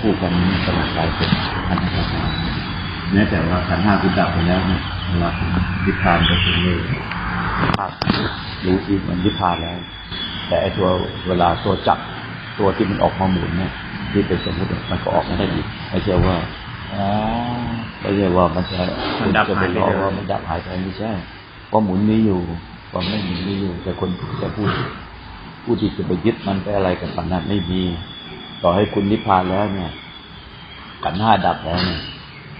คู่กันตลอดกายเป็นอันตรายแม้แต่ว่าขันธ์ห้าคุณดับไปแล้วเนี่ยเวลานิพพานไปถึงเลยภาพรู้อีกมันนิพพานแล้ว แต่ไอตัวเวลาตัวจับตัวที่มันออกมาหมุนเนี่ยที่เป็นสมมติมันก็ออกมาได้อีกไม่ใช่ว่าอ๋อไม่ใช่ว่ามันจะมันดับจะไปหายไปล้อเลยว่ามันดับหายไปไม่ใช่เพราะหมุนมีอยู่ความไม่หมุนมีอยู่แต่คนจะพูดผู้ที่จะไปยึดมันไปอะไรกับปัญหาไม่มี ต่อให้คุณนิพพานแล้วเนี่ยขันธ์ห้าดับแล้วเนี่ย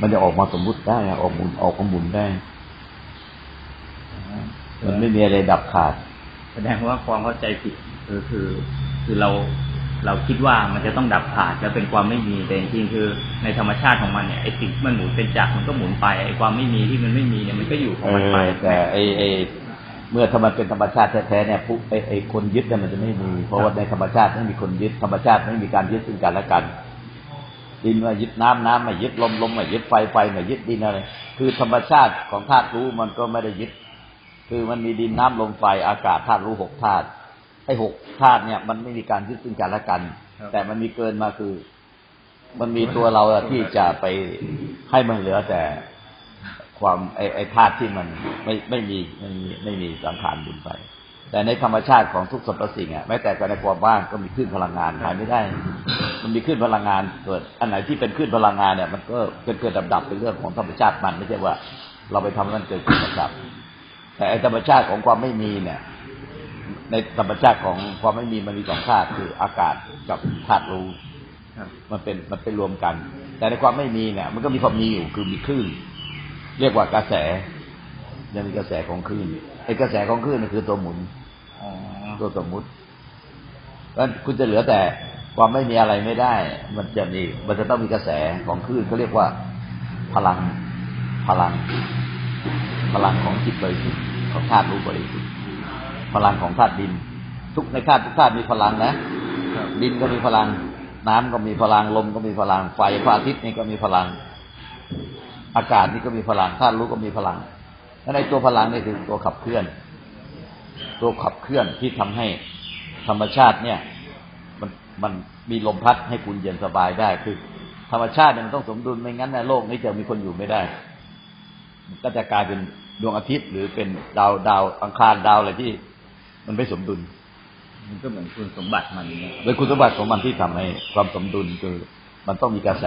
มันจะออกมาสมมุติได้อะออกหมุนออกมาหมุนได้ มันไม่มีอะไรดับขาด แสดงว่าความเข้าใจผิดคือคือ คือเราเราคิดว่ามันจะต้องดับขาดแล้วเป็นความไม่มีแต่จริงๆคือในธรรมชาติของมันเนี่ยไอ้สิ่งที่มันหมุนเป็นจักรมันก็หมุนไปไอ้ความไม่มีที่มันไม่มีเนี่ยมันก็อยู่ของเอมันไปอแต่ไอไอ เมื่อถ้ามันเป็นธรรมชาติแท้ๆเนี่ยผู้ไอไอคนยึดเนี่ยมันจะไม่มี เพราะว่าในธรรมชาติไม่มีคนยึดธรรมชาติไม่มีการยึดซึ่งกันและกันดินมายึดน้ำน้ำมายึดลมลมมายึดไฟไฟมายึดดินอะไรคือธรรมชาติของธาตุรู้มันก็ไม่ได้ยึด คือมันมีดินน้ำลมไฟอากาศธาตุรู้หกธาตุไอ้หกธาตุเนี่ย มันไม่มีการยึดซึ่งกันและกัน แต่มันมีเกินมาคือ มันมีตัวเราอะที่จะไปให้มันเหลือแต่ ความไอไอธาตุที่มันไม่ไม่มีไม่มีไม่มีสังขารบุญไป แต่ในธรรมชาติของทุกสรรพสิ่งอะแม้แต่ในความว่างก็มีคลื่นพลังงานหายไม่ได้ มันมีคลื่นพลังงานเกิด อันไหนที่เป็นคลื่นพลังงานเนี่ย มันก็เกิดเกิดดับดับเป็นเรื่องของธรรมชาติมันไม่ใช่ว่า เราไปทำให้มันเกิดขึ้นดับดับแต่ไอธรรมชาติของความไม่มีเนี่ย ในธรรมชาติของความไม่มีมันมีสองธาตุคืออากาศกับธาตุรู้ครับมันเป็นมันเป็นรวมกัน แต่ในความไม่มีเนี่ย มันก็มีความมีอยู่คือมีคลื่น เรียกว่ากระแสยังมีกระแสของคลื่นไอ้กระแสของคลื่นนี่คือตัวหมุนตัวสมมุติเพราะฉะนั้นคุณจะเหลือแต่ความไม่มีอะไรไม่ได้ มันจะมี มันจะต้องมีกระแสของคลื่นก็เรียกว่า พลัง พลัง พลังของจิตบริสุทธิ์ของธาตุรู้บริสุทธิ์พลังของธาตุดิน ทุกในธาตุทุกธาตุมีพลังนะดินก็มีพลัง น้ำก็มีพลังลมก็มีพลัง ไฟพระอาทิตย์นี่ก็มีพลัง อากาศนี่ก็มีพลังธาตุรู้ก็มีพลังและในตัวพลังนี่คือตัวขับเคลื่อน ตัวขับเคลื่อนที่ทำให้ธรรมชาติเนี่ย มันมันมีลมพัดให้คุณเย็นสบายได้คือ ธรรมชาติเนี่ยมันต้องสมดุลไม่งั้นในโลกนี้จะมีคนอยู่ไม่ได้มันก็จะกลายเป็นดวงอาทิตย์ หรือเป็นดาวดาวอังคารดาวอะไรที่ มันไม่สมดุล มันก็เหมือนคุณสมบัติมันอย่างเงี้ยโดยคุณสมบัติของมันที่ทำให้ความสมดุลคือมันต้องมีกระแส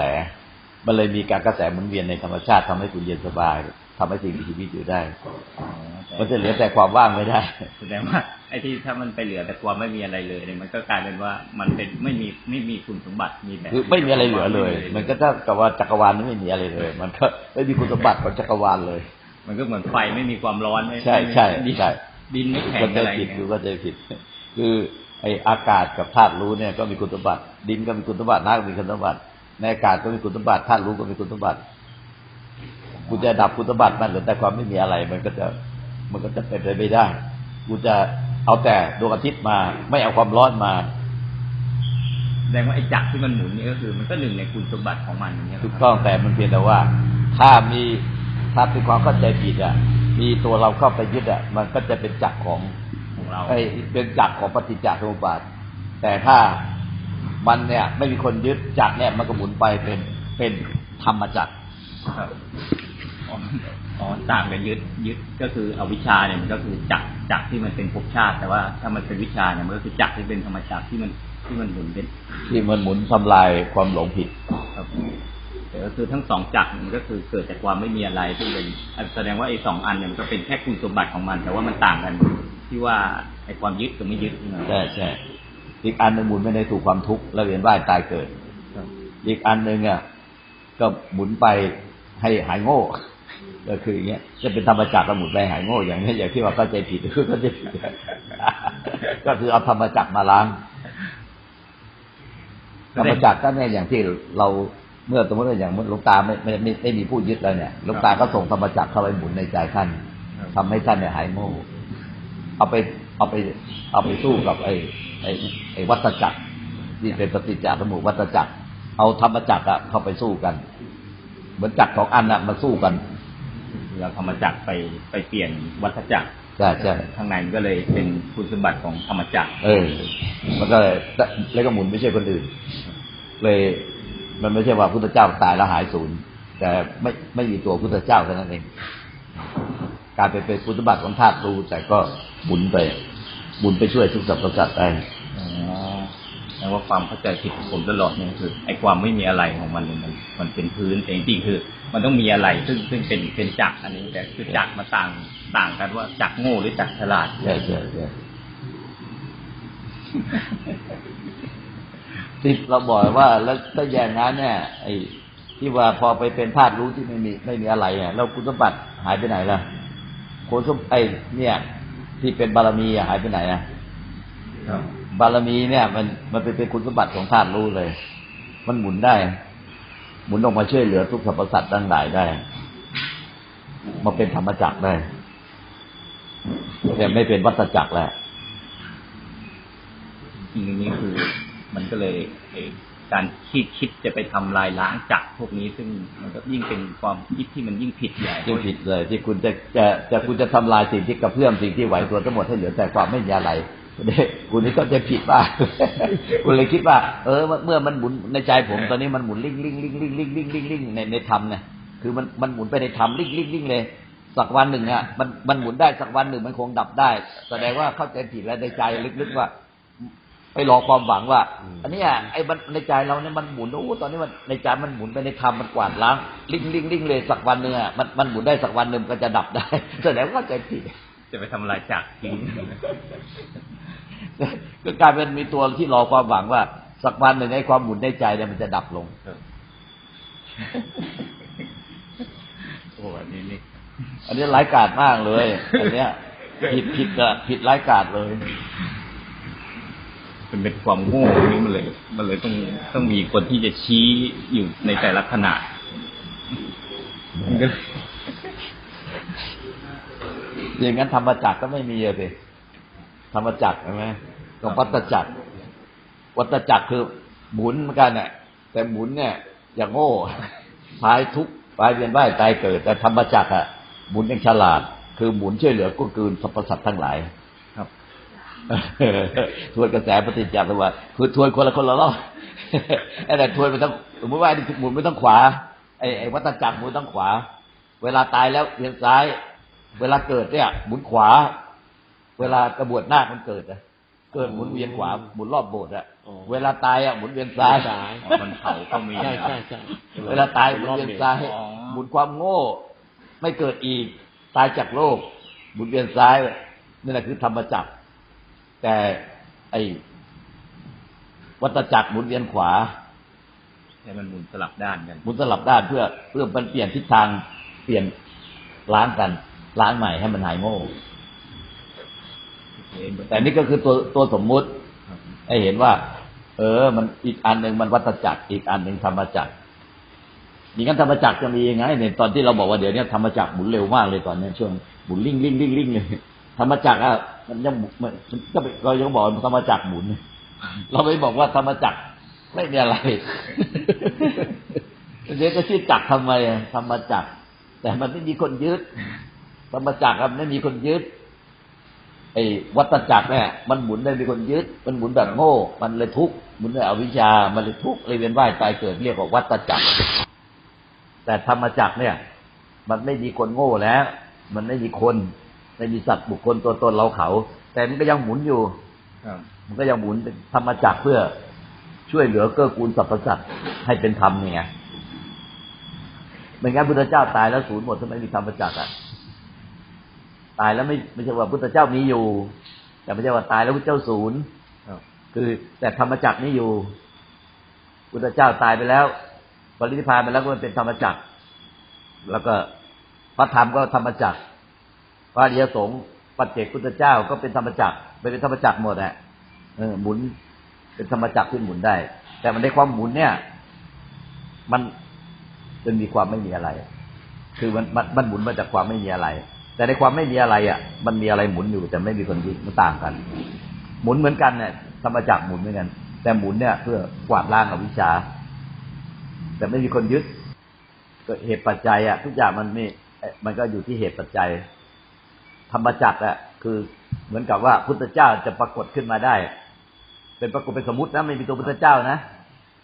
มันเลยมีการกระแสหมุนเวียนในธรรมชาติทำให้คุณเย็นสบายทำให้สิ่งมีชีวิตอยู่ได้อ๋อแต่มันจะเหลือแต่ความว่างไม่ได้ แสดงว่าไอ้ที่ถ้ามันไปเหลือแต่ความไม่มีอะไรเลยเนี่ยมันก็กลายเป็นว่ามันเป็นไม่มีไม่มีคุณสมบัติมีแต่คือไม่มีอะไรเหลือเลย มันก็ถ้ากับว่าจักรวาลนี้ไม่มีอะไรเลย มันก็ไม่มีคุณสมบัติของจักรวาลเลย มันก็เหมือนไฟไม่มีความร้อนไม่ใช่ใช่ดินใช่ดินไม่แข็ก็งจะอะไรผิดเงี้คือยก็จะผิด คือไออากาศกับธาตุรู้เนี่ยก็มีคุณสมบัติ ดินก็มีคุณสมบัติน้ำก็มีคุณสมบัติ ในอากาศก็มีคุณสมบัติธาตุรู้ก็มีคุณสมบัติกูจะดับคุณสมบัติมันเหลือแต่ความไม่มีอะไร มันก็จะมันก็จะเป็นไปไม่ได้กูจะเอาแต่ดวงอาทิตย์มา ไม่เอาความร้อนมาแสดงว่าไอ้จักรที่มันหมุนนี่ก็คือ มันก็หนึ่งในคุณสมบัติของมันอย่างเงี้ยเหรถูอกครับต้องแต่มันเพียงแต่ว่า ถ้ามีถ้าเป็นความเข้าใจผิดอะ มีตัวเราเข้าไปยึดอะ มันก็จะเป็นจักรของของเราไอ้เป็นจักรของปฏิจจสมุปบาทแต่ถ้า มันเนี่ย ไม่มีคนยึดจักรเนี่ยมันก็หมุนไปเป็นเป็นธรรมจักรครับอ๋ออ๋อต่างกันยึดยึดก็คืออวิชชาเนี่ยมันก็คือจักรจักรที่มันเป็นภพชาติ แต่ว่าถ้ามันเป็นวิชาเนี่ยมันก็คือจักรที่เป็นธรรมจักรที่มันที่มันหมุนเป็น ที่มันหมุนทำลายความหลงผิดครับแต่ก็คือทั้งสองจักรมันก็คือเกิดจากความไม่มีอะไรที่เป็นอันแสดงว่าไอ้สองอันเนี่ยมันก็เป็นแค่คุณสมบัติของมัน แต่ว่ามันต่างกันที่ว่าไอ้ความยึดกับไม่ยึดนี่นะใช่ใช่ อีกอันหนึ่งหมุนไม่ได้ถูกความทุกข์แล้วเวียนว่ายตายเกิดครับอีกอันหนึ่งอะก็หมุนไปให้หายโง่ก็คืออย่างเงี้ยจะเป็นธรรมจักรก็หมุนไปหายโง่อย่างนี้อย่างที่ว่าเข้าใจผิดคือเข้าใจผิดก็คือเอาธรรมจักรมาล้างธรรมจักรก็เนี่ยอย่างที่เราเมื่อสมมติว่าอย่างหลวงตาไม่ไม่ไม่ไม่มีผู้ยึดแล้วเนี่ยหลวงตาก็ส่งธรรมจักรเข้าไปหมุนในใจท่านทำให้ท่านเนี่ยหายโง่เอาไป เอาไปเอาไปสู้กับไอ้ไอ้ไอ้วัฏจักรที่เป็นปฏิจจสมุปวัฏจักร เอาธรรมจักรอะเข้าไปสู้กัน เหมือนจักรสองอันน่ะมาสู้กันเราธรรมจักรไปไปเปลี่ยนวัฏจักรใช่ใช่ข้างในมันก็เลยเป็นคุณสมบัติของธรรมจักร เออ มันก็เลยแล้วก็หมุนไม่ใช่คนอื่น เลย มันไม่ใช่ว่าพุทธเจ้าตายแล้วหายศูนย์แต่ไม่ไม่มีตัวพุทธเจ้าเท่านั้นเอง การเป็นเป็นพุทธบัตรของธาตุรู้แต่ก็หมุนไปหมุนไปช่วยทุกสรรพสัตว์ได้อ๋อแปลว่าความเข้าใจผิดของผมตลอดเนี่ยคือไอ้ความไม่มีอะไรของมันเนี่ยมันมันเป็นพื้นแต่จริงๆคือ มันต้องมีอะไรซึ่งซึ่งเป็นเป็นจักรอันนี้แต่คือจักรมาต่างต่างกันว่าจักรโง่หรือจักรฉลาดใช่ใช่ใช่ที่เราบอกว่า แล้วถ้าอย่างนั้นเนี่ยไอ้ที่ว่าพอไปเป็นธาตุรู้ที่ไม่มีไม่มีอะไรเนี่ยแล้วคุณสมบัติหายไปไหนล่ะ คุณสมไอ้เนี่ย ที่เป็นบารมีอะหายไปไหนอะครับบารมีเนี่ย มันมันเป็นเป็นคุณสมบัติของธาตุรู้เลย มันหมุนได้ หมุนออกมาช่วยเหลือทุกสรรพสัตว์ทั้งหลายได้ มาเป็นธรรมจักรได้ แต่ไม่เป็นวัฏจักรแล้วจริงๆนี่คือ มันก็เลยไอ้ การคิดคิดจะไปทำลายล้างจักรพวกนี้ซึ่งมันก็ยิ่งเป็นความคิดที่มันยิ่งผิดใหญ่ยิ่งผิดเลย ที่คุณจะจะจะคุณจะทำลายสิ่งที่กระเพื่อมสิ่งที่ไหวตัวทั้งหมดให้เหลือแต่ความไม่มีอะไรเนี่ยคุณนี่ก็จะผิดบ้าคุณเลยคิดว่า เออ เมื่อมันหมุนในใจผม ตอนนี้มันหมุนลิ่งลิ่งลิ่งลิ่งลิ่งลิ่งลิ่งลิ่งในในธรรมเนี่ยคือมันมันหมุนไปในธรรมลิ่งลิ่งลิ่งเลยสักวันหนึ่งอะมันมันหมุนได้สักวันหนึ่งมันคงดับได้ แสดงว่าเข้าใจผิดแล้วในใจลึกๆว่า ไปรอความหวังว่า อันเนี้ยไอ้มันในใจเราเนี่ยมันหมุนโอ้ตอนนี้มันในใจมันหมุนไปในธรรมมันกวาดล้างลิ่งลิ่งลิ่งเลยสักวันหนึ่งอะมันมันหมุนได้สักวันหนึ่งมันก็จะดับได้แสดงว่าเข้าใจผิดจะไปทำลายจักรทิ้งก็กลายเป็นมีตัวที่รอความหวังว่า สักวันหนึ่งไอ้ความหมุนในใจเนี่ยมันจะดับลงโอ้อันนี้นี่อันนี้ร้ายกาจมากเลยอันเนี้ย ผิดผิดอะผิดร้ายกาจเลย มันเป็นความโง่ตรงนี้มันเลย มันเลยต้องต้องมีคนที่จะชี้อยู่ในแต่ละขณะมันก็อย่างนั้นธรรมจักรก็ไม่มีเลยสิธรรมจักรใช่ไหมกับวัตจักร วัตจักรคือหมุนเหมือนกันเนี่ยแต่หมุนเนี่ยอย่างโง่พายทุกข์พายเวียนว่ายตายเกิด แต่ธรรมจักรอะหมุนอย่างฉลาด คือหมุนช่วยเหลือกู้กืนสรรพสัตว์ทั้งหลาย ทวนกระแสปฏิจจสมุปบาทคือทวนคนละคนละรอบไอ้แต่ทวนไปต้องสมมติว่าไอ้หมุนไปต้องขวาไอ้ไอ้วัตจักรหมุนต้องขวา เวลาตายแล้วเวียนซ้าย เวลาเกิดเนี่ย หมุนขวา เวลากระบวดหน้าคมันเกิดอะเกิดหมุนเวียนขวาหมุนรอบโบสถ์อะอ๋อเวลาตายอะหมุนเวียนซ้ายซ้ายอ๋อมันเผาก็มีใช่ใช่ใช่เวลาตายหมุนเวียนซ้ายอ๋อหมุนความโง่ ไม่เกิดอีก ตายจากโลกหมุนเวียนซ้ายนี่แหละคือธรรมจักร แต่ไอ้วัตจักรหมุนเวียนขวาให้มันหมุนสลับด้านกันหมุนสลับด้านเพื่อเพื่อมันเปลี่ยนทิศทางเปลี่ยนล้างกันล้างใหม่ให้มันหายโง่แต่นี่ก็คือตัวตัวสมมุติให้เห็นว่า เออ มันอีกอันหนึ่งมันวัตจักรอีกอันหนึ่งธรรมจักรนี่งั้นธรรมจักรจะมียังไงเนี่ยตอนที่เราบอกว่าเดี๋ยวนี้ธรรมจักรหมุนเร็วมากเลยตอนนี้ช่วงหมุนลิ่งลิ่งลิ่งลิ่งเลย ธรรมจักรอะมันยังมันก็เรายังบอกธรรมจักรหมุน เราไม่บอกว่าธรรมจักรไม่มีอะไรเดี๋ยวก็ชื่อจักรทำไมธรรมจักรแต่มันไม่มีคนยึดธรรมจักรมันไม่มีคนยึด ไอ้วัตจักรเนี่ยมันหมุนได้มีคนยึด มันหมุนแบบโง่ มันเลยทุกข์หมุนด้วยอวิชชา มันเลยทุกข์เลยเวียนว่ายตายเกิดเรียกว่าวัตจักร แต่ธรรมจักรเนี่ย มันไม่มีคนโง่แล้ว มันไม่มีคน ไม่มีสัตว์บุคคลตัวตนเราเขา แต่มันก็ยังหมุนอยู่ครับมันก็ยังหมุนเป็นธรรมจักรเพื่อช่วยเหลือเกื้อกูลสรรพสัตว์ให้เป็นธรรมไงไม่งั้นพุทธเจ้าตายแล้วศูนย์หมดทำไมมีธรรมจักรอะตายแล้วไม่ไม่ใช่ว่าพุทธเจ้ามีอยู่ แต่ไม่ใช่ว่าตายแล้วพุทธเจ้าศูนย์ครับคือแต่ธรรมจักรนี่อยู่ พุทธเจ้าตายไปแล้วปรินิพพานไปแล้วก็มันเป็นธรรมจักรแล้วก็พระธรรมก็ธรรมจักร พระอริยสงฆ์ปัจเจกพุทธเจ้าก็เป็นธรรมจักรไปเป็นธรรมจักรหมดอะเออหมุนเป็นธรรมจักรที่หมุนได้ แต่มันในความหมุนเนี่ย มันจะมีความไม่มีอะไร คือมันมันมันหมุนมาจากความไม่มีอะไร แต่ในความไม่มีอะไรอะ มันมีอะไรหมุนอยู่แต่ไม่มีคนยึดมันต่างกัน หมุนเหมือนกันเนี่ยธรรมจักรหมุนเหมือนกัน แต่หมุนเนี่ย เพื่อกวาดล้างอวิชชา แต่ไม่มีคนยึดก็เหตุปัจจัยอะทุกอย่างมันมีเอ่มันก็อยู่ที่เหตุปัจจัย ธรรมจักรอะคือเหมือนกับว่าพุทธเจ้าจะปรากฏขึ้นมาได้ เป็นปรากฏเป็นสมมตินะไม่มีตัวพุทธเจ้านะ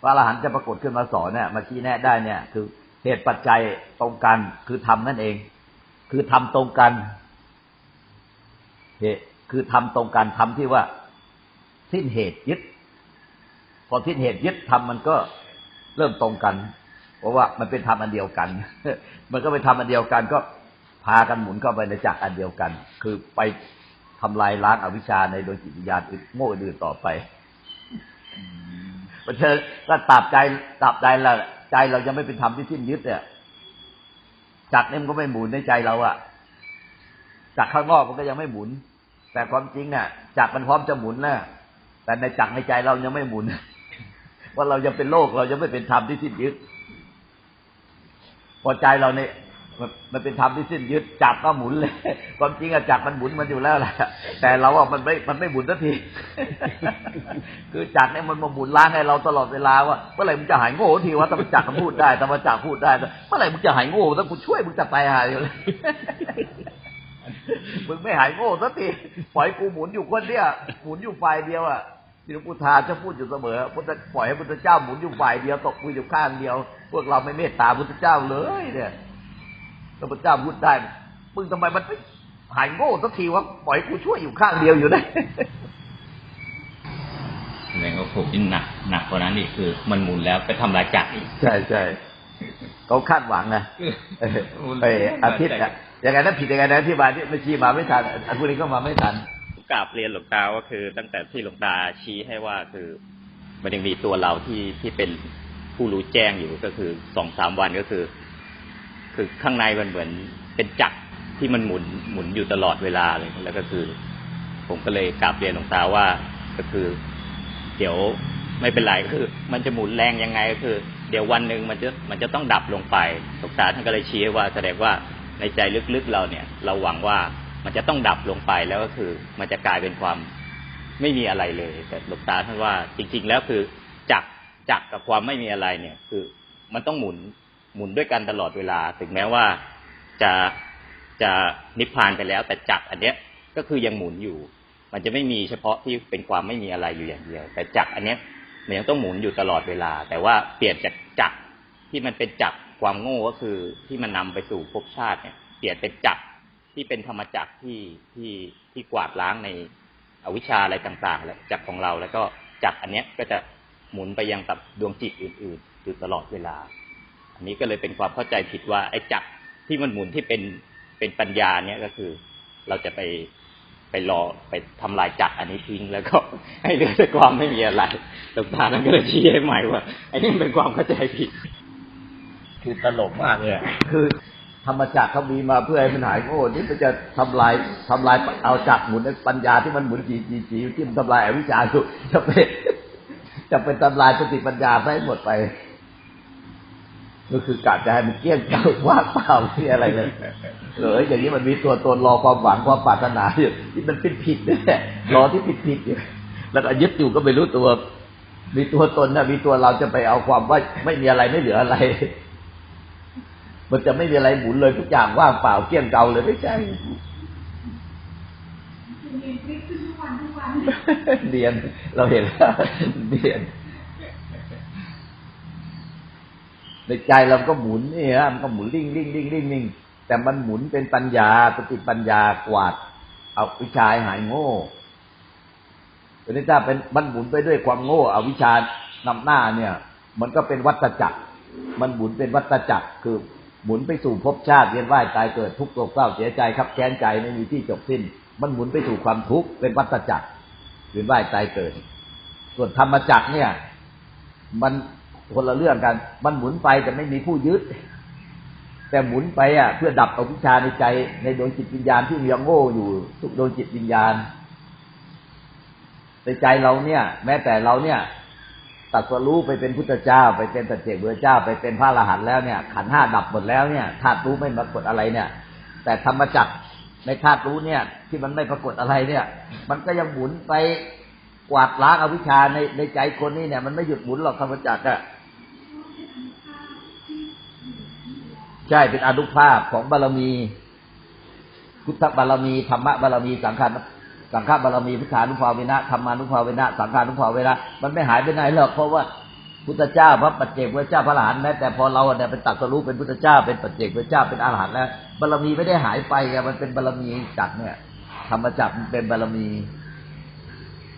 พระอรหันต์จะปรากฏขึ้นมาสอนเนี่ยมาชี้แนะได้เนี่ย คือเหตุปัจจัยตรงกันคือทำนั่นเอง คือทำตรงกันเหตุคือทำตรงกันทำที่ว่า สิ้นเหตุยึด พอสิ้นเหตุยึดทำมันก็เริ่มตรงกัน เพราะว่ามันเป็นธรรมอันเดียวกัน มันก็เป็นธรรมอันเดียวกันก็ พากันหมุนเข้าไปในจักรอันเดียวกัน คือไปทำลายล้างอวิชชาในโดยจิตวิญญาณอื่นโง่อื่นต่อไปมันเชิญก็ตราบใจตราบใจละใจเรายังไม่เป็นธรรมที่สิ้นยึดเนี่ยจักรเนี่ยมันก็ไม่หมุนในใจเราอะจักรข้างนอกมันก็ยังไม่หมุน แต่ความจริงเนี่ยจักรมันพร้อมจะหมุนแล้วแต่ในจักรในใจเรายังไม่หมุนว่าเรายังเป็นโลกเรายังไม่เป็นธรรมที่สิ้นยึดพอใจเราเนี่ย มันเป็นธรรมที่สิ้นยึดจักรก็หมุนเลย ความจริงอะจักรมันหมุนมันอยู่แล้วแหละแต่เราอะมันไม่มันไม่หมุนสักทีคือจักเนี่ยมันมาหมุนล้างให้เราตลอดเวลาว่าเมื่อไหร่มึงจะหายโง่ทีว่าธรรมจักมันพูดได้ธรรมจักพูดได้เมื่อไหร่มึงจะหายโง่ถ้ากูช่วยมึงจะตายหายอยู่เลยมึงไม่หายโง่สักทีปล่อยกูหมุนอยู่คนเดียวหมุนอยู่ฝ่ายเดียวอะที่หลวงปู่ทาจะพูดอยู่เสมอพุทธปล่อยให้พุทธเจ้าหมุนอยู่ฝ่ายเดียวตกมืออยู่ข้างเดียว พวกเราไม่เมตตาพุทธเจ้าเลยเนี่ย พระพุทธเจ้าพูดได้มึงทำไมมันไม่หายโง่สักทีวะปล่อยกูช่วยอยู่ข้างเดียวอยู่ได้แสดงว่าผมนี่หนักหนักกว่านั้นอีกคือ มันหมุนแล้วไปทำลายจักรอีกใช่ใช่เขาคาดหวังไงเออเอออาทิตย์อะยังไงนั้นผิดยังไงนะที่มาที่ไม่ชี้มาไม่ทันอันพวกนี้ก็มาไม่ทันกราบเรียนหลวงตาก็คือ ตั้งแต่ที่หลวงตาชี้ให้ว่าคือมันยังมีตัวเราที่ที่เป็นผู้รู้แจ้งอยู่ก็คือสองสามวันก็คือ คือข้างในมันเหมือนเป็นจักรที่มันหมุนหมุนอยู่ตลอดเวลาเลยแล้วก็คือ ผมก็เลยกราบเรียนหลวงตาว่า ก็คือ เดี๋ยวไม่เป็นไรก็คือ มันจะหมุนแรงยังไงก็คือ เดี๋ยววันหนึ่งมันจะมันจะต้องดับลงไปหลวงตาท่านก็เลยชี้ว่าแสดงว่าในใจลึกๆเราเนี่ย เราหวังว่ามันจะต้องดับลงไปแล้วก็คือ มันจะกลายเป็นความไม่มีอะไรเลย แต่หลวงตาท่านว่าจริง ๆ แล้วคือจักรจักรกับความไม่มีอะไรเนี่ย คือมันต้องหมุน หมุนด้วยกันตลอดเวลา ถึงแม้ว่าจะจะนิพพานไปแล้ว แต่จักอันเนี้ยก็คือยังหมุนอยู่ มันจะไม่มีเฉพาะที่เป็นความไม่มีอะไรอยู่อย่างเดียว แต่จักอันเนี้ยมันยังต้องหมุนอยู่ตลอดเวลา แต่ว่าเปลี่ยนจากจักที่มันเป็นจักความโง่ก็คือที่มันนำไปสู่ภพชาติเนี่ย เปลี่ยนเป็นจักที่เป็นธรรมจักที่ที่ที่กวาดล้างในอวิชชาอะไรต่างๆแล้วจักของเราแล้วก็จักอันเนี้ยก็จะหมุนไปยังกับดวงจิตอื่น ๆ อยู่ตลอดเวลา อันนี้ก็เลยเป็นความเข้าใจผิดว่าไอ้จักรที่มันหมุนที่เป็นเป็นปัญญาเนี่ยก็คือเราจะไปไปรอไปทำลายจักรอันนี้ทิ้งแล้วก็ ให้เหลือแต่ความไม่มีอะไรหลวงตานั้นก็เลยชี้ให้ใหม่ว่าไอ้นี่เป็นความเข้าใจผิด คือตลกมากเลยคือธรรมจักรเขามีมาเพื่อให้มันหายโง่นี่มันจะทำลายทำลายเอาจักรหมุนปัญญาที่มันหมุนจีจีจีที่มันทำลายอวิชชาอยู่จะไปจะไปทำลายสติปัญญาให้หมดไป ก็คือกะจะให้มันเกลี้ยงเกลาว่างเปล่าที่อะไรเลยเอออย่างนี้มันมีตัวตนรอความหวังความปรารถนาอยู่ที่มันผิดผิดๆเนี่ยรอที่ผิดผิดๆอยู่แล้วก็ยึดอยู่ก็ไม่รู้ตัว มีตัวตนนะมีตัวเราจะไปเอาความว่าไม่มีอะไรไม่เหลืออะไร มันจะไม่มีอะไรหมุนเลยทุกอย่างว่างเปล่าเกลี้ยงเกลาเลยไม่ใช่เรียนเราเห็นแล้วเรียน ในใจเราก็หมุนนี่ฮะมันก็หมุนลิ่งลิ่งลิ่งลิ่งลิ่งแต่มันหมุนเป็นปัญญาสติปัญญากวาด เอาวิชาหายโง่แต่นี่ถ้าเป็นมันหมุนไปด้วยความโง่เอาวิชานำหน้าเนี่ย มันก็เป็นวัฏจักร มันหมุนเป็นวัฏจักร คือหมุนไปสู่ภพชาติเวียนว่ายตายเกิดทุกข์โศกเศร้าเสียใจครับแค้นใจไม่มีที่จบสิ้น มันหมุนไปสู่ความทุกข์เป็นวัฏจักรเวียนว่ายตายเกิด ส่วนธรรมจักรเนี่ย มัน คนละเรื่องกัน มันหมุนไปแต่ไม่มีผู้ยึด แต่หมุนไปอะ เพื่อดับอวิชชาในใจ ในดวงจิตวิญญาณที่มียังโง่อยู่ทุกดวงจิตวิญญาณในใจเราเนี่ย แม้แต่เราเนี่ยตัดสรู้ไปเป็นพุทธเจ้า ไปเป็นตัจเจกเบือเจ้า ไปเป็นพระอรหันต์แล้วเนี่ย ขันห้าดับหมดแล้วเนี่ยธาตุรู้ไม่ปรากฏอะไรเนี่ย แต่ธรรมจักรในธาตุรู้เนี่ย ที่มันไม่ปรากฏอะไรเนี่ย มันก็ยังหมุนไปกวาดล้างอวิชชาในในใจคนนี้เนี่ย มันไม่หยุดหมุนหรอกธรรมจักรอะ ใช่เป็นอนุภาพของบารมีพุทธบารมีธรรมบารมีสังขารสังฆบารมีพุทธานุภาเวนะธรรมานุภาเวนะสังฆานุภาเวนะมันไม่หายไปไหนหรอกเพราะว่าพุทธเจ้าพระปัจเจกพระเจ้าพระอรหันต์แม้แต่พอเราเนี่ยเป็นตรัสรู้เป็นพุทธเจ้าเป็นปัจเจกพระเจ้าเป็นอรหันต์แล้วบารมีไม่ได้หายไปไงมันเป็นบารมีจักเนี่ยธรรมจักเป็นบารมี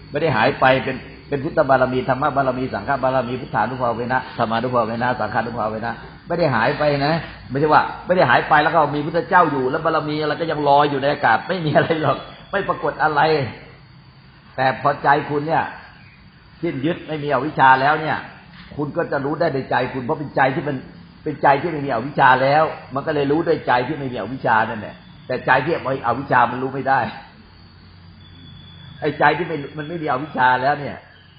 ไม่ได้หายไปเป็นเป็นพุทธบารมีธรรมบารมีสังฆบารมีพุทธานุภาเวนะธรรมานุภาเวนะสังฆานุภาเวนะ ไม่ได้หายไปนะ ไม่ใช่ว่า ไม่ได้หายไปแล้วก็มีพุทธเจ้าอยู่ แล้วบารมีอะไรก็ยังลอยอยู่ในอากาศ ไม่มีอะไรหรอก ไม่ปรากฏอะไร แต่พอใจคุณเนี่ยสิ้นยึดไม่มีอวิชชาแล้วเนี่ย คุณก็จะรู้ได้ในใจคุณเพราะเป็นใจที่มันเป็นใจที่ไม่มีอวิชชาแล้ว มันก็เลยรู้ด้วยใจที่ไม่มีอวิชชานั่นแหละแต่ใจที่ไมีอวิชชามันรู้ไม่ได้ไอ้ใจที่ไม่มันไม่มีอวิชชาแล้วเนี่ย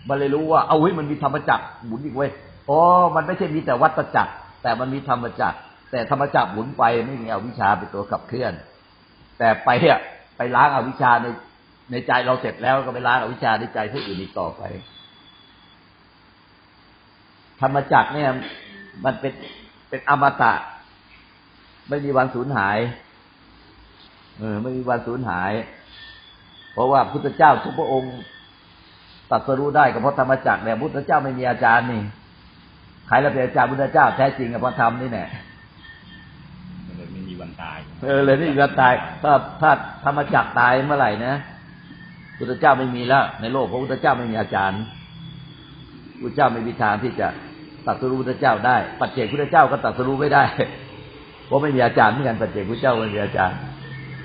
มันเลยรู้ว่าเอาเฮ้ยมันมีธรรมจักรหมุนอีกเว้ยอ๋อมันไม่ใช่มีแต่วัฏจักร แต่มันมีธรรมจักรแต่ธรรมจักรหมุนไปไม่มีอวิชชาเป็นตัวขับเคลื่อน แต่ไปอะไปล้างอาวิชชาในในใจเราเสร็จแล้วก็ไปล้างอาวิชชาในใจผู้อื่นอีกต่อไป ธรรมจักรเนี่ย มันเป็นเป็นอมตะ ไม่มีวันสูญหาย เออ ไม่มีวันสูญหาย เพราะว่าพุทธเจ้าทุกพระองค์ตรัสรู้ได้ก็เพราะธรรมจักรเนี่ยพุทธเจ้าไม่มีอาจารย์นี่ ใครแล้วเป็นอาจารย์พุทธเจ้าแท้จริงกับพระธรรมนี่แน่มันเลยไม่มีวันตาย เออเลยนี่ก็ตายถ้าถ้าธรรมจักรตายเมื่อไหร่นะพุทธเจ้าไม่มีแล้ว ในโลกพระพุทธเจ้าไม่มีอาจารย์พุทธเจ้าไม่มีทางที่จะตรัสรู้พุทธเจ้าได้ ปัจเจกพุทธเจ้าก็ตรัสรู้ไม่ได้เพราะไม่มีอาจารย์เหมือนกันปัจเจกพุทธเจ้าไม่มีอาจารย์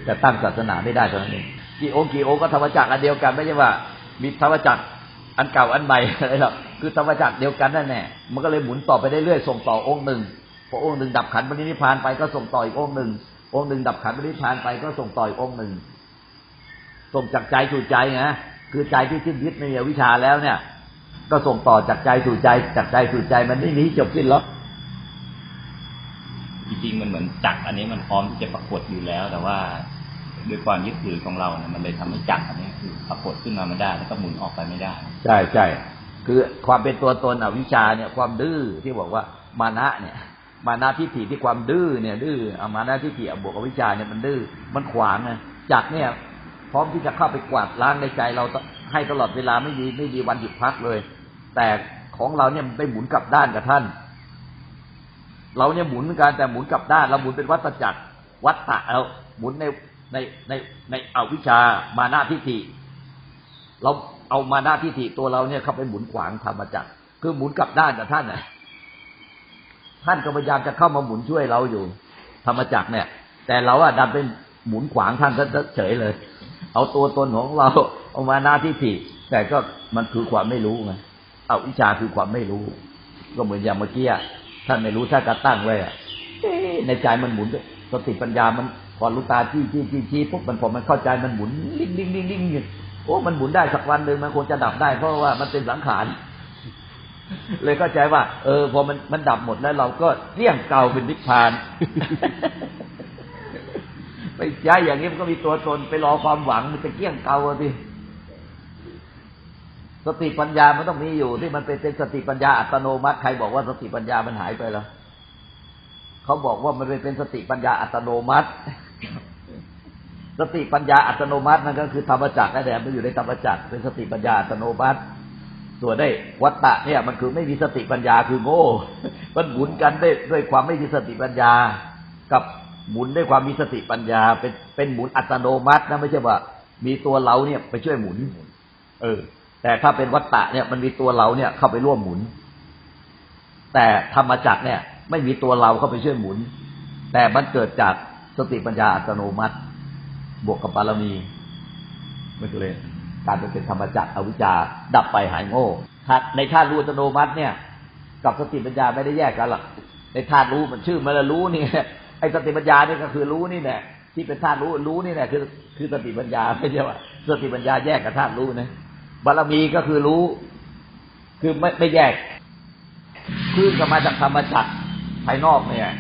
จะตั้งศาสนาไม่ได้เท่านั้นเองกี่องค์กี่องค์ก็ธรรมจักรอันเดียวกันไม่ใช่ว่า มีธรรมจักรอันเก่าอันใหม่อะไรหรอกคือธรรมจักรเดียวกันนั่นแน่มันก็เลยหมุนต่อไปเรื่อยๆส่งต่อองค์หนึ่งพอองค์หนึ่งดับขันธ์ปรินิพพานไปก็ส่งต่ออีกองค์หนึ่งองค์หนึ่งดับขันธ์ปรินิพพานไปก็ส่งต่ออีกองค์หนึ่งส่งจากใจสู่ใจนะคือใจที่สิ้นยึดในวิชาแล้วเนี่ย ก็ส่งต่อจากใจสู่ใจจากใจสู่ใจมันไม่หนีจบสิ้นหรอกจริงๆมันเหมือนจักรอันนี้มันพร้อมที่จะปรากฏอยู่แล้ว แต่ว่าด้วยความยึดถือของเราเนี่ยมันเลยทำให้จักรอันนี้คือปรากฏขึ้นมาไม่ได้แล้วก็หมุนออกไปไม่ได้ ใช่ใช่ คือความเป็นตัวตนอวิชชาเนี่ย ความดื้อที่บอกว่ามานะเนี่ยมานะทิฏฐิที่ความดื้อเนี่ยดื้อเอามานะทิฏฐิบวกอวิชชาเนี่ยมันดื้อมันขวางไงจักเนี่ยพร้อมที่จะเข้าไปกวาดล้างในใจเราให้ตลอดเวลาไม่มีไม่มีวันหยุดพักเลย แต่ของเราเนี่ยมันไปหมุนกลับด้านกับท่าน เราเนี่ยหมุนเหมือนกันแต่หมุนกลับด้านเราหมุนเป็นวัฏจักรวัฏฏะเอาหมุนในในในในอวิชชามานะทิฏฐิเรา เอามาหน้าที่ถิตัวเราเนี่ยเข้าไปหมุนขวางธรรมจักรคือหมุนกลับด้านกับท่านน่ะ ท่านก็พยายามจะเข้ามาหมุนช่วยเราอยู่ ธรรมจักรเนี่ย แต่เราอะดันเป็นหมุนขวางท่านซะเฉยเลย เอาตัวตนของเราเอามาหน้าที่ถิแต่ก็มันคือความไม่รู้ไงเอาวิชาคือความไม่รู้ ก็เหมือนอย่างเมื่อกี้ท่านไม่รู้ท่านก็ตั้งไว้อะเอ๊ะในใจมันหมุนสติปัญญามันพอลูกตาจี้จี้จี้จี้ปุ๊บมันพอมันเข้าใจมันหมุน ลิงลิ่งลิ่งลิ่งลิ่ง โอ้มันหมุนได้สักวันหนึ่งมันคงจะดับได้ เพราะว่ามันเป็นสังขารเลยเข้าใจว่า เออพอมันมันดับหมดแล้วเราก็เลี่ยงเก่าเป็นนิพพานไปใช้อย่างนี้มันก็มีตัวตนไปรอความหวังมันจะเกี้ยงเก่าอะสิสติปัญญามันต้องมีอยู่ที่มันเป็นเป็นสติปัญญาอัตโนมัติใครบอกว่าสติปัญญามันหายไปแล้วเขาบอกว่ามันเป็นสติปัญญาอัตโนมัติ สติปัญญาอัตโนมัตินั่นก็คือธรรมจักรนั่นแหละมันอยู่ในธรรมจักรเป็นสติปัญญาอัตโนมัติ ส่วนได้วัตตะเนี่ย มันคือไม่มีสติปัญญาคือโง่ มันหมุนกันได้ด้วยความไม่มีสติปัญญา กับหมุนด้วยความมีสติปัญญา เป็นเป็นหมุนอัตโนมัตินะไม่ใช่ว่า มีตัวเราเนี่ยไปช่วยหมุน เออ แต่ถ้าเป็นวัตตะเนี่ยมันมีตัวเราเนี่ยเข้าไปร่วมหมุน แต่ธรรมจักรเนี่ย ไม่มีตัวเราเข้าไปช่วยหมุน แต่มันเกิดจากสติปัญญาอัตโนมัติ บวกกับบารมี มันก็เลยการเป็นธรรมจักรอวิชชาดับไปหายโง่ธาในธาตุรู้อัตโนมัติเนี่ย กับสติปัญญาไม่ได้แยกกันหรอกในธาตุรู้มันชื่อมันละรู้นี่ไอ้สติปัญญานี่ก็คือรู้นี่แหละที่เป็นธาตุรู้รู้นี่แหละคือ คือสติปัญญาไม่ใช่ว่าสติปัญญาแยกกับธาตุรู้นะบารมีก็คือรู้ คือไม่ไม่แยกคือก็มาจากธรรมจักรภายนอกเนี่ย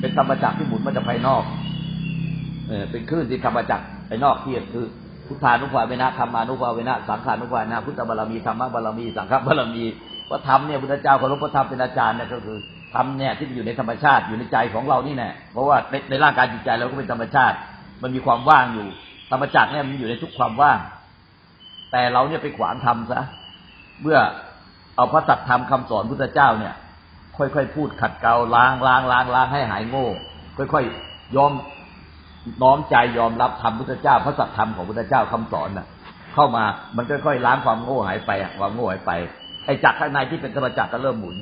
เป็นธรรมจักรที่หมุนมาจากภายนอก เออเป็นคลื่นที่ธรรมจักรไปนอกเที่คือ พุทธานุภาเวนะธรรมานุภาเวนะสังขานุภาเวนะพุทธบารมีธรรมบารมีสังฆบารมีพระธรรมเนี่ยพุทธเจ้าเคารพพระธรรมเป็นอาจารย์เนี่ยก็คือธรรมเนี่ยที่อยู่ในธรรมชาติอยู่ในใจของเรานี่แน่เพราะว่าในในร่างกายจิตใจเราก็เป็นธรรมชาติ มันมีความว่างอยู่ ธรรมจักรเนี่ยมันอยู่ในทุกความว่าง แต่เราเนี่ยไปขวางทำซะเมื่อเอาพระสัตธรรมคำสอนพุทธเจ้าเนี่ย ค่อยๆพูดขัดเกลาล้างล้างล้างล้างให้หายโง่ ค่อยๆยอม น้อมใจยอมรับธรรมพุทธเจ้าพระสัตธรรมของพุทธเจ้าคำสอนน่ะ เข้ามามันค่อยๆล้างความโง่หายไปความโง่หายไปไอ้จักรข้างในที่เป็นธรรมจักรก็เริ่มหมุน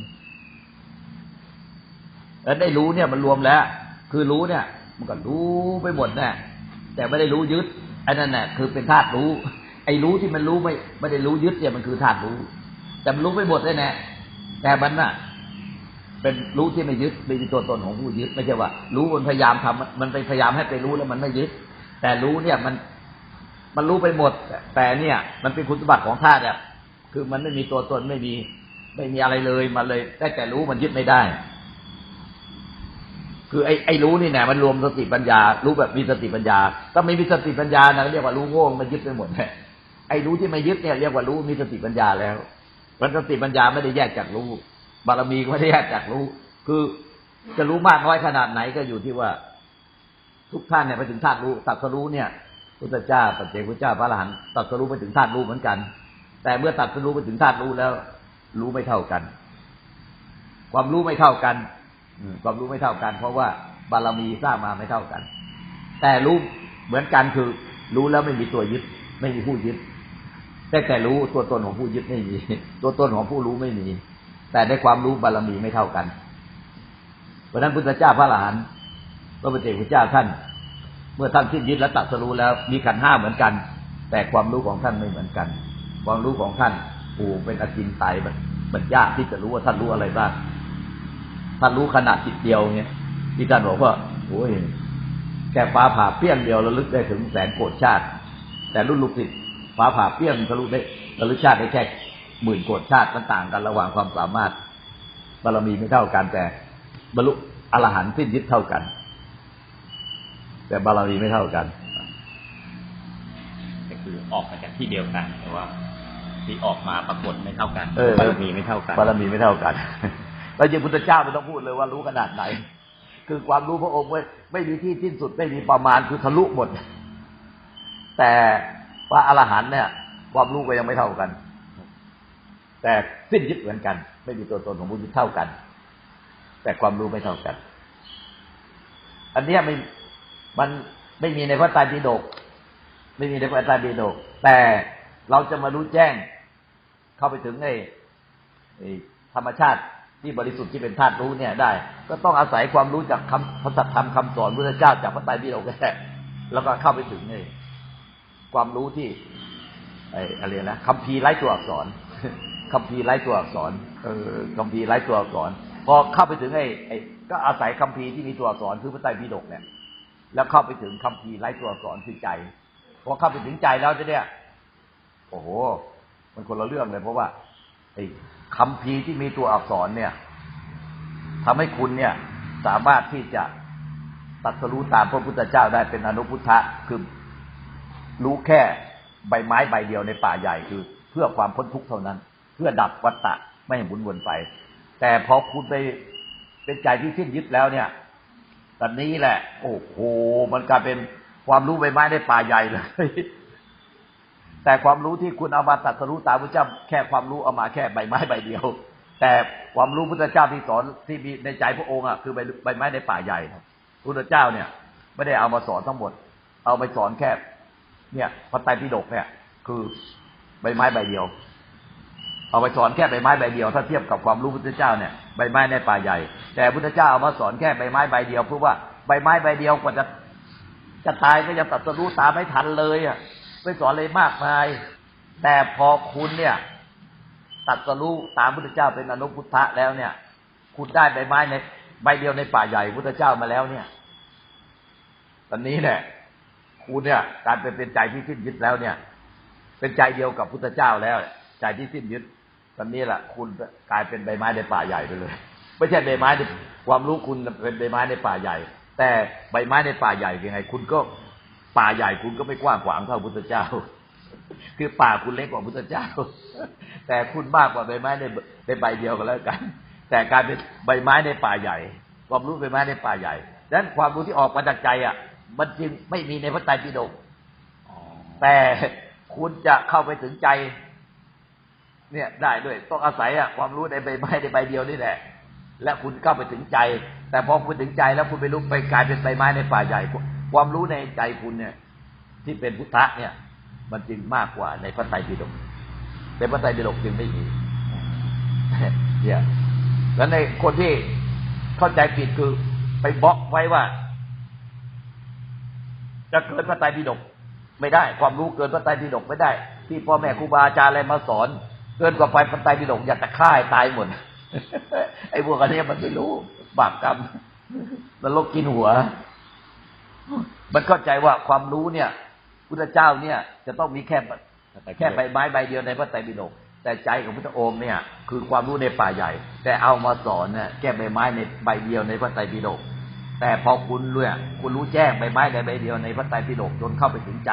แล้วได้รู้เนี่ยมันรวมแล้ว คือรู้เนี่ย มันก็รู้ไปหมดแน่แต่ไม่ได้รู้ยึดไอ้นั่นแหละคือเป็นธาตุรู้ ไอ้รู้ที่มันรู้ไม่ไม่ได้รู้ยึดเนี่ยมันคือธาตุรู้ แต่มันรู้ไปหมดเลยแน่แต่มันน่ะ เป็นรู้ที่ไม่ยึดไม่มีตัวตนของผู้ยึด ไม่ใช่ว่า รู้มันพยายามทำมันไปพยายามให้ไปรู้แล้วมันไม่ยึด แต่รู้เนี่ยมันมันรู้ไปหมด แต่เนี่ย มันเป็นคุณสมบัติของธาตุเนี่ยคือมันไม่มีตัวตนไม่มี ไม่มีอะไรเลยมันเลยได้แต่รู้มันยึดไม่ได้ คือไอ้ไอ้รู้นี่แน่มันรวมสติปัญญา รู้แบบมีสติปัญญาถ้าไม่มีสติปัญญานะเรียกว่ารู้โง่มันยึดไปหมดแหละไอ้รู้ที่ไม่ยึดเนี่ยเรียกว่ารู้มีสติปัญญาแล้วมันสติปัญญาไม่ได้แยกจากรู้ บารมีก็ไม่ได้แยกจากรู้ คือจะรู้มากน้อยขนาดไหนก็อยู่ที่ว่า ทุกท่านเนี่ยไปถึงธาตุรู้ตัดสรู้เนี่ยพุทธเจ้าปัจเจกพุทธเจ้าพระอรหันต์ตัดสรู้ไปถึงธาตุรู้เหมือนกัน แต่เมื่อตัดสรู้ไปถึงธาตุรู้แล้ว รู้ไม่เท่ากัน ความรู้ไม่เท่ากันอืความรู้ไม่เท่ากัน เพราะว่าบารมีสร้างมาไม่เท่ากัน แต่รู้เหมือนกันคือ รู้แล้วไม่มีตัวยึด ไม่มีผู้ยึดแต่แต่รู้ตัวตนของผู้ยึดไม่มี ตัวตนของผู้รู้ไม่มี แต่ในความรู้บารมีไม่เท่ากันเพราะนั้นพุทธเจ้าพระอรหันต์พระปฏิเจกพุทธเจ้าท่าน เมื่อท่านสิ้นยึดและตัดสรู้แล้วมีขันห้าเหมือนกัน แต่ความรู้ของท่านไม่เหมือนกัน ความรู้ของท่านโอ้เป็นอจินไตยมันยากที่จะรู้ว่าท่านรู้อะไรบ้างท่านรู้ขนาดจิตเดียวเนี่ยที่ท่านบอกว่าโอ้ยแค่ฟ้าผ่าเปี้ยงเดียวระลึกได้ถึงแสนโกรธชาติ แต่รุ่นลูกศิษย์ฟ้าผ่าเปี้ยงทะลุได้ระลึกชาติได้แค่ หมื่นโกรธชาติมันต่างกันระหว่างความสามารถบารมีไม่เท่ากันแต่บรรลุอรหันต์สิ้นยึดเท่ากัน แต่บารมีไม่เท่ากันก็คือออกมาจากที่เดียวกันแต่ว่า ที่ออกมาปรากฏไม่เท่ากันเออบารมีไม่เท่ากันบารมีไม่เท่ากันแล้วจริงพุทธเจ้าไม่ต้องพูดเลยว่ารู้ขนาดไหน คือความรู้พระองค์ไม่ไม่มีที่สิ้นสุดไม่มีประมาณคือทะลุหมด แต่พระอรหันต์เนี่ย ความรู้ก็ยังไม่เท่ากัน แต่สิ้นยึดเหมือนกัน ไม่มีตัวตนของผู้ยึดเท่ากัน แต่ความรู้ไม่เท่ากัน อันนี้ไม่มันไม่มีในพระไตรปิฎกไม่มีในพระไตรปิฎกแต่เราจะมารู้แจ้ง เข้าไปถึงไอ้ธรรมชาติที่บริสุทธิ์ที่เป็นธาตุรู้เนี่ยได้ ก็ต้องอาศัยความรู้จากคำพระสัทธรรมคำสอนพระเจ้าจากพระไตรปิฎกแท้แล้วก็เข้าไปถึงไอ้ความรู้ที่ไอ้อะไรนะคำพีไร้ตัวอักษร คำพีร์ไร้ตัวอักษรเออคำพีร์ไร้ตัวอักษร พอเข้าไปถึงไอ้ไอ้ก็อาศัยคำพีร์ที่มีตัวอักษรคือพระไตรปิฎกเนี่ย แล้วเข้าไปถึงคำพีร์ไร้ตัวอักษรคือใจพอเข้าไปถึงใจแล้วจะเนี่ยโอ้โห มันคนละเรื่องเลย เพราะว่าไอ้คำพีร์ที่มีตัวอักษรเนี่ยทำให้คุณเนี่ย สามารถที่จะตัดสรู้ตามพระพุทธเจ้าได้เป็นอนุพุทธะคือรู้แค่ใบไม้ใบเดียวในป่าใหญ่คือ เพื่อความพ้นทุกข์เท่านั้น เพื่อดับวัฏฏะไม่หมุนวนไป แต่พอคุณไปเป็นใจที่สิ้นยึดแล้วเนี่ยตอนนี้แหละ โอ้โห มันกลายเป็นความรู้ใบไม้ในป่าใหญ่เลย แต่ความรู้ที่คุณเอามาตัดสรู้ตามพระเจ้าแค่ความรู้เอามาแค่ใบไม้ใบเดียว แต่ความรู้พุทธเจ้าที่สอนที่มีในใจพระองค์อะคือใบใบไม้ในป่าใหญ่พุทธเจ้าเนี่ย ไม่ได้เอามาสอนทั้งหมด เอาไปสอนแค่ เนี่ยพระไตรปิฎกเนี่ย คือใบไม้ใบเดียว เอาไปสอนแค่ใบไม้ใบเดียวถ้าเทียบกับความรู้พุทธเจ้าเนี่ยใบไม้ในป่าใหญ่ แต่พุทธเจ้าเอามาสอนแค่ใบไม้ใบเดียวเพราะว่าใบไม้ใบเดียวกว่าจะจะตายก็ยังตัดสรู้ตามไม่ทันเลยอะไม่สอนเลยมากมาย แต่พอคุณเนี่ย ตัดสรู้ตามพุทธเจ้าเป็นอนุพุทธะแล้วเนี่ย คุณได้ใบไม้ในใบเดียวในป่าใหญ่พุทธเจ้ามาแล้วเนี่ย ตอนนี้เนี่ยคุณเนี่ย การเป็นเป็นใจที่สิ้นยึดแล้วเนี่ย เป็นใจเดียวกับพุทธเจ้าแล้ว ใจที่สิ้นยึดตอนนี้แหละคุณกลายเป็นใบไม้ในป่าใหญ่ไปเลย ไม่ใช่ใบไม้ในความรู้คุณเป็นใบไม้ในป่าใหญ่ แต่ใบไม้ในป่าใหญ่ยังไง คุณก็ป่าใหญ่คุณก็ไม่กว้างขวางเท่าพุทธเจ้า คือป่าคุณเล็กกว่าพุทธเจ้า แต่คุณมากกว่าใบไม้ในในใบเดียวกันแล้วกัน แต่การเป็นใบไม้ในป่าใหญ่ ความรู้ใบไม้ในป่าใหญ่ดังนั้นความรู้ที่ออกมาจากใจอะ มันจึงไม่มีในพระไตรปิฎกแต่คุณจะเข้าไปถึงใจ เนี่ยได้ด้วยต้องอาศัยอะความรู้ในใบไม้ในใบเดียวนี่แหละ และคุณเข้าไปถึงใจ แต่พอคุณถึงใจแล้วคุณไปลุกไปกลายเป็นใบไม้ในป่าใหญ่ ความรู้ในใจคุณเนี่ย ที่เป็นพุทธะเนี่ย มันจึงมากกว่าในพระไตรปิฎกในพระไตรปิฎกจึงไม่มีเนี่ยแล้วในคนที่เข้าใจผิดคือไปบล็อกไว้ว่า จะเกินพระไตรปิฎกไม่ได้ ความรู้เกินพระไตรปิฎกไม่ได้ ที่พ่อแม่ครูบาอาจารย์อะไรมาสอน เกินกว่าไปพระไตรปิฎกอยากจะฆ่าตายหมด ไอ้พวกอันนี้มันไม่รู้ บาปกรรมมันลกกินหัว มันเข้าใจว่าความรู้เนี่ยพุทธเจ้าเนี่ย จะต้องมีแค่แค่ใบไม้ใบเดียวในพระไตรปิฎกแต่ใจของพระองค์เนี่ย คือความรู้ในป่าใหญ่ แต่เอามาสอนเนี่ยแค่ใบไม้ในใบเดียวในพระไตรปิฎกแต่พอคุณเนี่ยคุณรู้แจ้งใบไม้ในใบเดียวในพระไตรปิฎกจนเข้าไปถึงใจ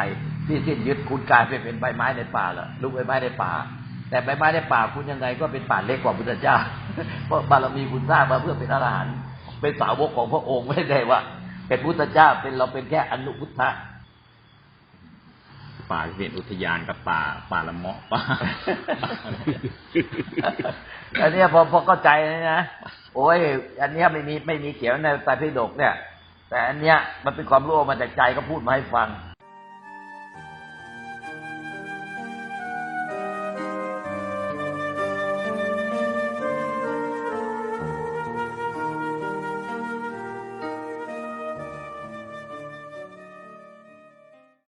ที่สิ้นยึดคุณกลายไปเป็นใบไม้ในป่าละลูกใบไม้ในป่า แต่ใบไม้ในป่าคุณยังไงก็เป็นป่าเล็กกว่าพุทธเจ้า เพราะบารมีคุณสร้างมาเพื่อเป็นอรหันต์เป็นสาวกของพระองค์ไม่ได้ว่า เป็นพุทธเจ้าเป็นเราเป็นแค่อนุพุทธะป่าเป็นอุทยานกับป่า ป่าละเมาะป่าอันเนี้ยพอพอเข้าใจนะโอ้ย อันเนี้ยไม่มีไม่มีเขียวในไตรปิฎกเนี่ย แต่อันเนี้ยมันเป็นความรู้มาจากใจก็พูดมาให้ฟังเ